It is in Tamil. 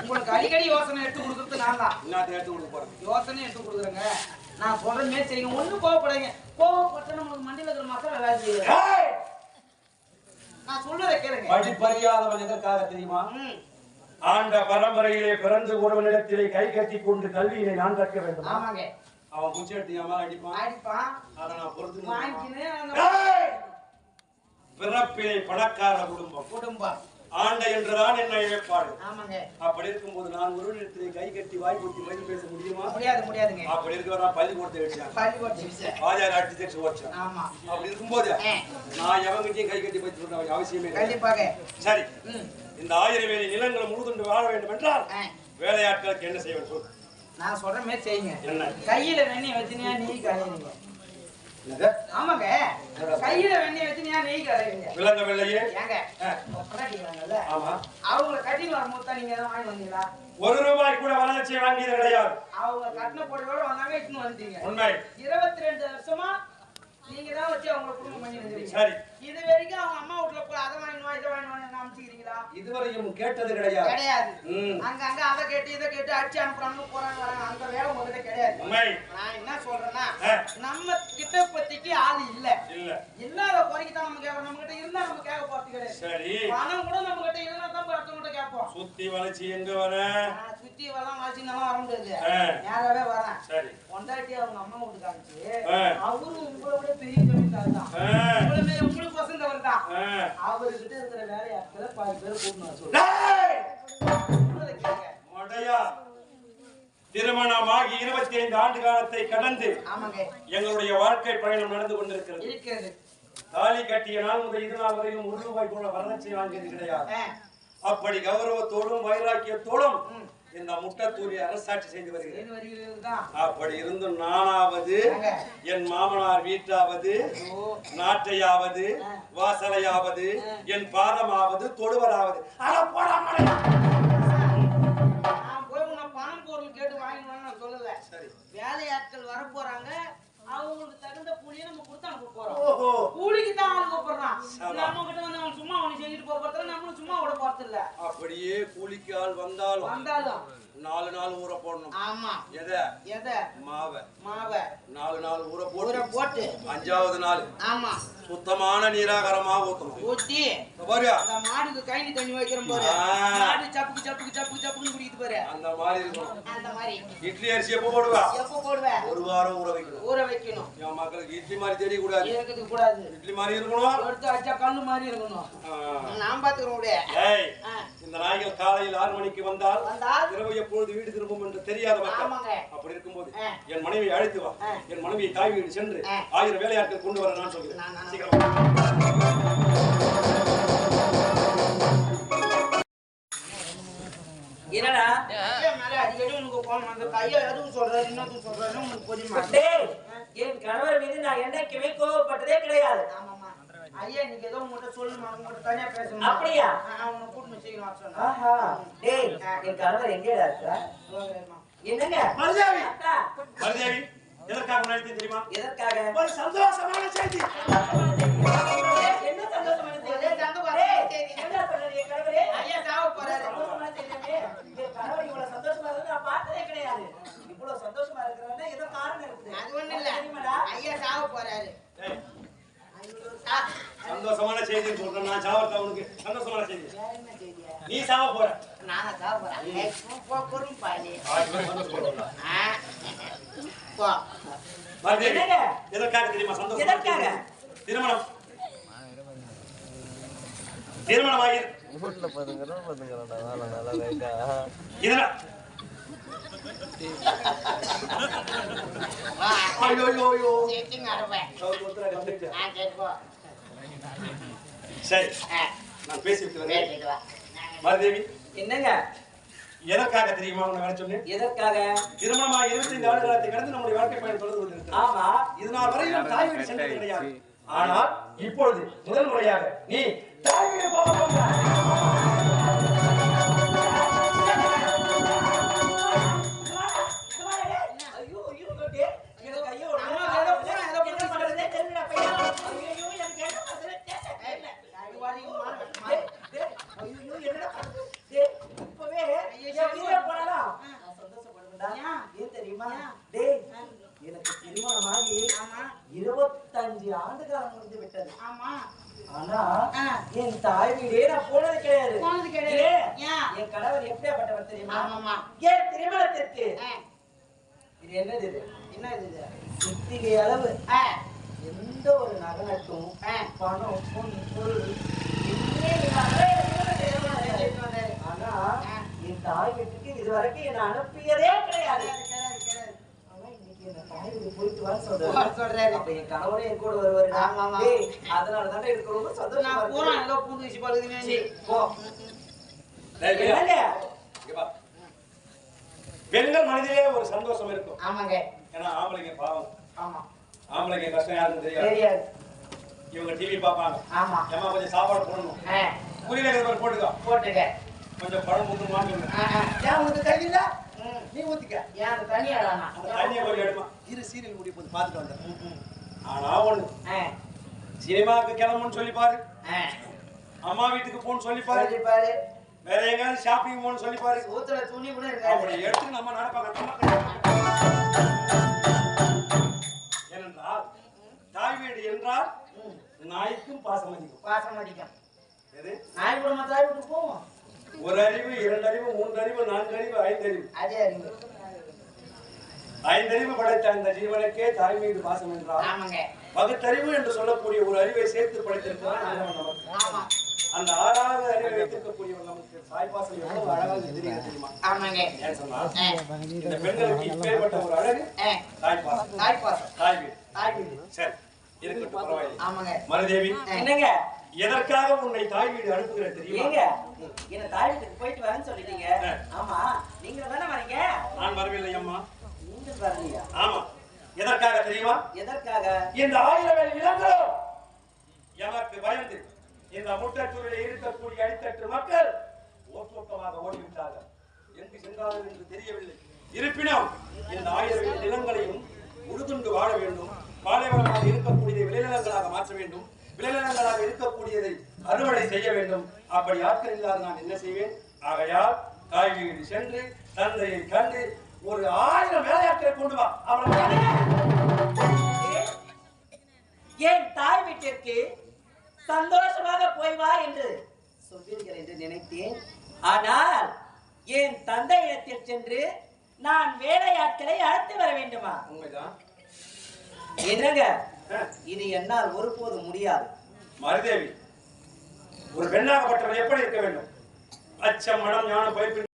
உங்களுக்கு அடிக்கடி யோசனை எடுத்து கொடுக்கறது நான் தான் எடுத்து கொடுக்க போறேன் யோசனை எடுத்து கொடுக்குறேங்க நான் சொல்றதுமே செய்யுங்க ஒண்ணும் கோவப்படாதீங்க கோவப்பட்ட நம்மளுக்கு மண்டியில இருக்கிற மசாலா வேலை செய்யுது ஏய்! நான் சொல்றதை கேளுங்க படிப்பறியாதவன் எதற்காக தெரியுமா ஆண்ட பரம்பரையிலே பிறந்து ஒருவனிடத்திலே கை கட்டி கொண்டு கல்வியினை நான் கற்க வேண்டும் ஆமாங்க அவன் குச்சி எடுத்து அடிப்பான் அடிப்பான் அதை நான் பொறுத்து. வாங்கிக்கின்னு! பிறப்பிலே பணக்கார குடும்பம். குடும்பம். ஆண்ட என்றுதான் என்ன ஏற்பாடு ஆமாங்க. அப்படி இருக்கும்போது நான் ஒருவனிடத்திலே கை கட்டி வாய் கொட்டி பதில் பேச முடியுமா? முடியாது முடியாதுங்க. அப்படி இருக்க நான் பள்ளிக்கூடத்தை வச்சேன் பள்ளிக்கூட சிகிச்சை வாஜார் ஆர்டிடெக்ட் வச்சேன் ஆமா. அப்படி இருக்கும்போது. நான் எவங்கிட்டையும் கை கட்டி பற்றி சொல்ற அவசியமே கண்டிப்பாக. சரி. இந்த ஆயிரம் வேலை நிலங்கள் முழுதுண்டு வாழ வேண்டும் என்றால். வேலையாட்களுக்கு என்ன செய்ய வேண்டும் சொல் நான் சொல்ற மாதிரி செய்யுங்க. என்ன? கையில வெண்ணெய் வச்சுனியா கரையுங்க என்னது? ஆமாங்க. கையில வெண்ணெய் நெய் ஏங்க ஆ. பொண்டாட்டிக்கிறாங்கல்ல ஆமா. அவங்கள கட்டிட்டு வரும்போது தான் நீங்க எதாவது வாங்கி வந்தீங்களா? ஒரு ரூபாய் கூட வரதட்சணை வாங்கியது கிடையாது. அவங்க கட்டின பொடியோட வந்தாங்க இட்டுன்னு வந்துட்டீங்க. உண்மை. இருபத்தி ரெண்டு வருஷமா நீங்க தான் வச்சு அவங்க குடும்பம் பண்ணி சரி. இது வரைக்கும் அவங்க அம்மா வீட்டுல போய் அதை வாங்கினோம் இதை வாங்கினோம் அமைச்சுக்கிறீங்களா இதுவரையும் கேட்டது கிடையாது. அங்க அங்க அதை கேட்டு இதை கேட்டு அடிச்சு அனுப்புறாங்க போறாங்க வராங்க. அந்த வேலை உங்ககிட்ட கிடையாது. நான் என்ன சொல்றேன்னா. நம்ம கிட்ட இப்போதைக்கு ஆள் இல்ல. இல்ல. இல்லாத குறைக்கு தான் நம்ம கேட்கறோம் நம்ம கிட்ட இருந்தா நம்ம கேட்க போறது கிடையாது. பணம் கூட நம்ம கிட்ட இருந்தா தான் போய் அடுத்தவங்க கிட்ட கேட்போம் சுத்தி வளைச்சு எங்க வர சுத்தி வரலாம் வர முடியாது. நேராவே வரேன் சரி பொண்டாட்டி அவங்க அம்மா காமிச்சு ஆ. அவரும் உங்களை விட பெரிய ஜமீன்தார் தான் ஆ. உங்களை மாரி உங்களுக்கு வசந்தவர் தான் ஆ. அவர்கிட்ட இருக்கிற வேலையாட்களை பாதி பேர் கூட்டணும் வர சொல்லு டேய்! சொல்றதை கேளுங்க. மடையா திருமணமாகி இருபத்தி ஐந்து ஆண்டு காலத்தை கடந்து ஆமாங்க எங்களுடைய வாழ்க்கை பயணம் நடந்து கொண்டிருக்கிறது தாலி கட்டிய நாள் முதல் இது நாள் வரையும் ஒரு ரூபாய் கூட வரதட்சணை வாங்கியது கிடையாது. அப்படி கௌரவத்தோடும் வைராக்கியத்தோடும். இந்த முட்டத்தூரி அரசாட்சி செய்து வருகிறேன் அப்படி இருந்தும் நானாவது? என் மாமனார் வீட்டாவது நாட்டையாவது. வாசலையாவது. என் பாதமாவது தொடுவதாவது அட போடா மடையா. நான் போய் உன்னை பணம் பொருள் கேட்டு வாங்கினு நான் சொல்லல சரி வேலையாட்கள் வர போறாங்க அவங்களுக்கு தகுந்த கூலியை நம்ம கொடுத்து அனுப்ப போறோம் கூலிக்கு தான் கூப்பிடுறான் சரி. நம்ம கிட்ட வந்து அவன் சும்மா அவனை செஞ்சுட்டு போறதுல நம்மளும் சும்மா விட அப்படியே கூலிக்கு ஆள் வந்தாலும் வந்தாலும். நாலு நாள் ஊற போடணும். ஆமா. எதை? எதை? மாவை. மாவை. நாலு நாள் ஊற போட்டு போட்டு. அஞ்சாவது நாள் ஆமா. சுத்தமான நீராகாரமா ஊத்தணும். ஊத்தி பாருயா. அந்த மாடுக்கு கைனி தண்ணி வைக்கிறோம் பாரு. மாடு சப்புக்கு சப்புக்கு சப்புக்கு சப்புக்கு குடிக்குது பாரு. அந்த மாதிரி இருக்கணும். அந்த மாதிரி. இட்லி அரிசி எப்போ போடுவா? எப்போ போடுவ? ஒரு வாரம் ஊற வைக்கணும். ஊற வைக்கணும். என் மக்களுக்கு இட்லி மாதிரி தெரியக்கூடாது. இருக்கிறது கூடாது இட்லி மாதிரி இருக்கணும். எடுத்து அடிச்சா கண்ணு மாதிரி இருக்கணும். நான் பாத்துக்கிறோம் ஏய். காலையில் ஆறு மணிக்கு வந்தால் இரவு எப்பொழுது வீடு திரும்பும் என்று தெரியாத மக்கள். அப்படி இருக்கும்போது. என் மனைவியை அழைத்து வா. என் மனைவியை தாய் வீடு சென்று. ஆயிரம் வேலையாட்கள் கொண்டு வர நான் சொல்கிறேன். என்னடா? அடிக்கடி உனக்கு கோவம் வந்து ஐயா எதுவும் உனக்கு புரியுமா? டேய், என் கணவர் மீது நான் என்னைக்குமே கோவப்பட்டதே கிடையாது. ஐயா இன்னைக்கு ஏதோ உங்ககிட்ட சொல்லுமா உங்ககிட்ட தனியா பேசணும்? அப்படியா? அவனை கூட்டு செய்யணும் சொன்னா டேய் என் கணவர் எங்கேடா இருக்கா என்னங்க? மருதாவி. மருதேவி எதற்காக தெரியுமா? எதற்காக? ஒரு சந்தோஷமான செய்தி என்ன சந்தோஷமான செய்தி? ஒரே சந்தோஷமான டேய், செய்தி. என்ன சொல்றது என் கணவரே? ஐயா சாவ போறாரு சந்தோஷமான செய்தியாமே? என் கணவர் இவ்வளவு சந்தோஷமா இருக்கிறத நான் பார்த்ததே கிடையாது இவ்வளவு சந்தோஷமா இருக்கிறவன ஏதோ காரணம் இருக்குது அது ஒண்ணு இல்ல தெரியுமாடா? ஐயா சாவ போறாரு ஏய், ஆ, சந்தோஷமான செய்தின்னு சொல்றேன் நான் சாவர்த்தா உனக்கு சந்தோஷமான செய்தி? நீ சாவ போற நானா சாவ போறேன் ஏய், போ, பொறுமை. ஆ, போ. என்னங்க? எதற்காக தெரியுமா சந்தோஷம் எதற்காக? திருமணம் திருமணம் ஆகி வீட்டுல பாத்துக்கிறோம் பாத்துக்கிறோம்டா வேலை நல்லா ரைட்டா இதுல. ஐயோ ஐயோ ஐயோ சேர்த்துங்க அறுப்பேன். சவுத்து ஒருத்தரா கம்ப்ளீட். ஆ, சரி, போ. சரி. ஆ, நான் பேசிவிட்டு வரேன். பேசிட்டு வா. மருதேவி என்னங்க? எதற்காக தெரியுமா உன்னை வர சொன்னேன்? எதற்காக? திருமணமாக இருபத்தைந்து ஆண்டு காலத்தை கடந்து நம்முடைய வாழ்க்கை பயணம் தொடர்ந்து கொண்டிருக்கிறது. ஆமா. இது நாள் வரையும் தாய் வீடு சென்றது கிடையாது. ஆனால் இப்பொழுது முதல் முறையாக நீ தாய் வீடு போக போகிறாய். ஆனா. என் தாய் வீடே நான் போனது கிடையாது போனது கிடையாது. என் கணவர் எப்படியாப்பட்டவர் தெரியுமா ஆமாமா. ஏன் திருமணத்திற்கு இது என்னது இது என்ன இது அளவு எந்த ஒரு நகனத்தும் ஆ. பணம் பொன் பொருள். ஆனா. என் தாய் வீட்டுக்கு இதுவரைக்கும் என்ன அனுப்பியதே கிடையாது. இன்னைக்கு என் போயிட்டு சொல்றாரு. அப்ப கூட வருவாரு. அதனால தானே எனக்கு ரொம்ப சந்தோஷமா நான் பூரா இருக்கு. ஏதோ புது விஷயம் பழகுதுன்னு சரி, போ. டேய், பிரியா, என்னங்க? இங்க வா. பெண்கள் மனதிலே ஒரு சந்தோஷம் இருக்கும். ஆமாங்க. ஏன்னா ஆம்பளைங்க பாவம். ஆமா. ஆம்பளைங்க கஷ்டம் யாருன்னு தெரியாது. இவங்க டிவி பார்ப்பாங்க. ஆமா. ஏமா கொஞ்சம் சாப்பாடு போடணும். புரியல போட்டுக்கோ. போட்டுக்க. கொஞ்சம் பழம் ஆ, ஆ. ஏன் உனக்கு கையில ம். நீ ஊத்திக்க. ஏன் அந்த தண்ணியை கொஞ்சம் எடுமா. இரு சீரியல் முடிய போது பாத்துட்டு வந்தேன். ஆனா ஒண்ணு. சினிமாவுக்கு கிளம்புன்னு சொல்லி பாரு. அம்மா வீட்டுக்கு போன்னு சொல்லி பாரு. பாரு. வேற எங்கேயாவது ஷாப்பிங் போன்னு சொல்லி பாரு. ஊத்துல துணி கூட அப்படி இருக்காது எடுத்து நம்ம நடப்பாங்க ஏனென்றால் தாய் வீடு என்றால் நாய்க்கும் பாசம் அதிகம் பாசம் அடிக்கும். எது? நாய் கூட மத்த நாய் விட்டு போவோம். ஒரு அறிவு இரண்டு அறிவு மூன்று அறிவு நான்கு அறிவு ஐந்து அறிவு. அதே அறிவு. ஐந்தறிவு படைத்த இந்த ஜீவனுக்கே தாய் மீது பாசம் என்றால்? பகுத்தறிவு என்று சொல்லக்கூடிய ஒரு அறிவை சேர்த்து படைத்திருக்கிறான் அந்த ஆறாவது அறிவை வைத்திருக்கக்கூடியவன் நமக்கு தாய் பாசம் எவ்வளவு அழகாக தெரிகிறது தெரியுமா? இந்த பெண்களுக்கு இப்பேற்பட்ட ஒரு அழகு. தாய் பாசம். தாய் பாசம். தாய் வீடு. தாய் வீடு. சரி இருக்கட்டும் பரவாயில்லை. மருதேவி என்னங்க? எதற்காக உன்னை தாய் வீடு அனுப்புகிற தெரியுமா? ஏங்க என்ன தாய் வீட்டுக்கு போயிட்டு வரேன்னு சொல்லிட்டீங்க. ஆமா நீங்க தானே வரீங்க? நான் வரவில்லை அம்மா. வரலையா ஆமா. எதற்காக தெரியுமா? எதற்காக? இந்த ஆயிரம் வேலை இளங்களும் எமக்கு பயந்து இந்த முட்டத்தூரில் இருக்கக்கூடிய அடித்தட்டு மக்கள் ஓட்டோட்டமாக ஓடிவிட்டார்கள். எங்கு சென்றார்கள் என்று தெரியவில்லை. இருப்பினும் இந்த ஆயிரம் வேலை நிலங்களையும் உழுதுண்டு வாழ வேண்டும். பாலைவனமாக இருக்கக்கூடியதை விளைநிலங்களாக மாற்ற வேண்டும். விளைநிலங்களாக இருக்கக்கூடியதை அறுவடை செய்ய வேண்டும். அப்படி ஆட்கள் இல்லாத நான் என்ன செய்வேன்? ஆகையால் வீடு சென்று தந்தையை கண்டு ஒரு ஆயிரம் வேலையாட்களை கொண்டு வா. அவளை ஏன்? தாய் வீட்டிற்கு சந்தோஷமாக போய் வா என்று சொல்வீர்கள் என்று நினைத்தேன். ஆனால் என் தந்தை இடத்தில் சென்று நான் வேலையாட்களை அழைத்து வர வேண்டுமா? உண்மைதான் என்னங்க? இது என்னால் ஒருபோதும் முடியாது. மருதேவி ஒரு பெண்ணாகப்பட்டவன் எப்படி இருக்க வேண்டும்? அச்சம் மனம் ஞானம் பயப்பின்